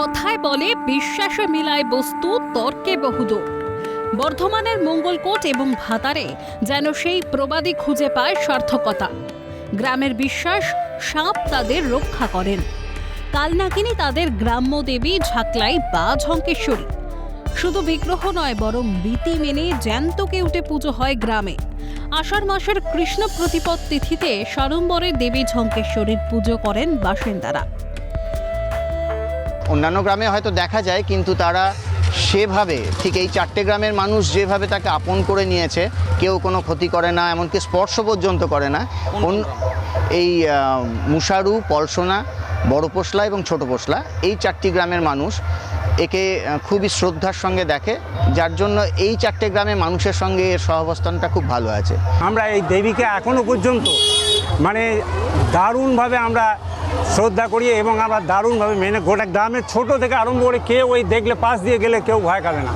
কথায় বলে, বিশ্বাসে মিলায় বস্তু, তর্কে বহুদূর। বর্ধমানের মঙ্গলকোট এবং ভাতারে যেন সেই প্রবাদী খুঁজে পায় সার্থকতা। গ্রামের বিশ্বাস, সাপ তাদের রক্ষা করেন। কালনাকিনী তাদের গ্রাম্য দেবী ঝাকলাই বা ঝঙ্কেশ্বরী। শুধু বিগ্রহ নয়, বরং রীতি মেনে জ্যান্ত কেউটে পুজো হয় গ্রামে। আষাঢ় মাসের কৃষ্ণ প্রতিপদ তিথিতে সাড়ম্বরে দেবী ঝঙ্কেশ্বরীর পুজো করেন বাসিন্দারা। অন্যান্য গ্রামে হয়তো দেখা যায় কিন্তু তারা সেভাবে ঠিক এই চারটে গ্রামের মানুষ যেভাবে তাকে আপন করে নিয়েছে কেউ কোনো ক্ষতি করে না এমনকি স্পর্শ পর্যন্ত করে না। অন্য- এই মুসারু পলসোনা বড় পোশলা এবং ছোট পোশলা এই চারটি গ্রামের মানুষ একে খুবই শ্রদ্ধার সঙ্গে দেখে যার জন্য এই চারটে গ্রামের মানুষের সঙ্গে এর সহাবস্থানটা খুব ভালো আছে। আমরা এই দেবীকে এখনও পর্যন্ত মানে দারুণভাবে আমরা শ্রদ্ধা করি এবং আমরা দারুণভাবে মেনে গোটা গ্রামের ছোট থেকে আরম্ভ করে কেউ ওই দেখলে পাশ দিয়ে গেলে কেউ ভয় খাবে না।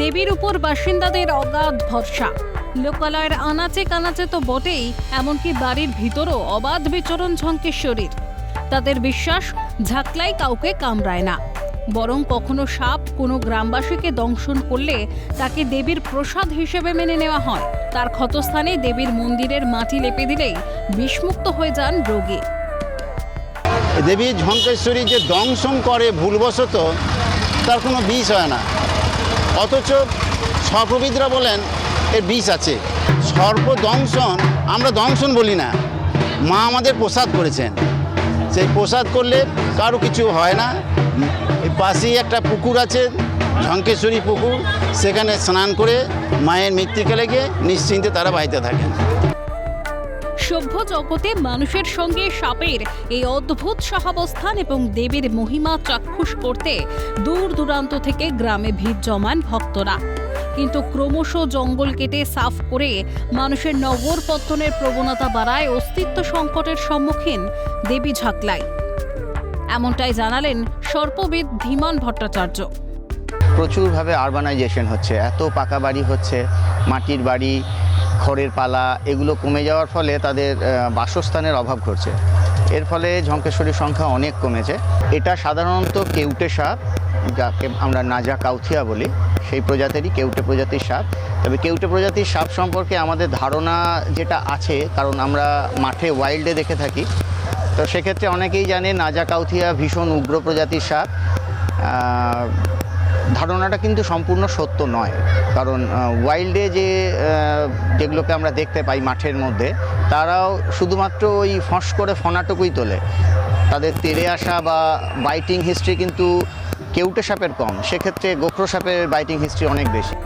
দেবীর উপর বাসিন্দাদের অগাধ ভরসা। লোকালয়ের আনাচে কানাচে তো বটেই, এমনকি বাড়ির ভিতরও অবাধ বিচরণ শরীর তাদের বিশ্বাস, ঝাঁকলাই কাউকে কামড়ায় না। বরং কখনো সাপ কোনো গ্রামবাসীকে দংশন করলে তাকে দেবীর প্রসাদ হিসেবে মেনে নেওয়া হয়। তার ক্ষতস্থানে দেবীর মন্দিরের মাটি লেপে দিলেই বিষমুক্ত হয়ে যান রোগী। দেবী ঝঙ্কেশ্বরী যে দংশন করে ভুলবশত, তার কোনো বিষ হয় না। অথচ সর্পবিদরা বলেন, এর বিষ আছে। সর্প দংশন আমরা দংশন বলি না। মা আমাদের প্রসাদ করেছেন। সেই প্রসাদ করলে কারও কিছু হয় না। পাশেই একটা পুকুর আছে, ঝঙ্কেশ্বরী পুকুর। সেখানে স্নান করে মায়ের মৃত্তিকালে গিয়ে নিশ্চিন্তে তারা বাড়িতে থাকেন সভ্য জগতে মানুষের সঙ্গে সাপের এই অদ্ভুত সহাবস্থান এবং দেবীর মহিমা চাক্ষুষ করতে দূর দূরান্ত থেকে গ্রামে ভিড় জমান ভক্তরা। কিন্তু ক্রমশ জঙ্গল কেটে সাফ করে মানুষের নগর পত্তনের প্রবণতা বাড়ায় অস্তিত্ব সংকটের সম্মুখীন দেবী ঝাকলাই। এমনটাই জানালেন সর্পবিদ ধীমান ভট্টাচার্য। প্রচুরভাবে আরবানাইজেশন হচ্ছে, এত পাকা বাড়ি হচ্ছে, মাটির বাড়ি, খড়ের পালা, এগুলো কমে যাওয়ার ফলে তাদের বাসস্থানের অভাব ঘটছে। এর ফলে ঝঙ্কেশ্বরীর সংখ্যা অনেক কমেছে। এটা সাধারণত কেউটে সাপ, যাকে আমরা নাজা কাউথিয়া বলি, সেই প্রজাতিরই কেউটে প্রজাতির সাপ। তবে কেউটে প্রজাতির সাপ সম্পর্কে আমাদের ধারণা যেটা আছে, কারণ আমরা মাঠে ওয়াইল্ডে দেখে থাকি তো সেক্ষেত্রে অনেকেই জানে নাজা কাউথিয়া ভীষণ উগ্র প্রজাতির সাপ। ধারণাটা কিন্তু সম্পূর্ণ সত্য নয়। কারণ ওয়াইল্ডে যে যেগুলোকে আমরা দেখতে পাই মাঠের মধ্যে, তারাও শুধুমাত্র ওই ফস করে ফনাটুকুই তোলে। তাদের তেড়ে আসা বা বাইটিং হিস্ট্রি কিন্তু কেউটে সাপের কম। সেক্ষেত্রে গোখরো সাপের বাইটিং হিস্ট্রি অনেক বেশি।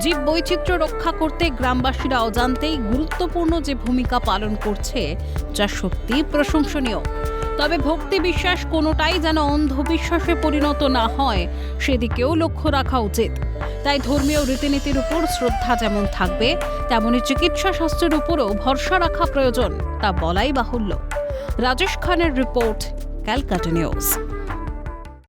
জীব বৈচিত্র্য রক্ষা করতে গ্রামবাসীরা অজান্তেই গুরুত্বপূর্ণ যে ভূমিকা পালন করছে, যা সত্যি প্রশংসনীয়। তবে ভক্তি বিশ্বাস কোনোটাই যেন অন্ধবিশ্বাসে পরিণত না হয়, সেদিকেও লক্ষ্য রাখা উচিত। তাই ধর্মীয় রীতিনীতির উপর শ্রদ্ধা যেমন থাকবে, তেমনি চিকিৎসা শাস্ত্রের উপরও ভরসা রাখা প্রয়োজন, তা বলাই বাহুল্য। রাজেশ খানের রিপোর্ট, ক্যালকাটা নিউজ।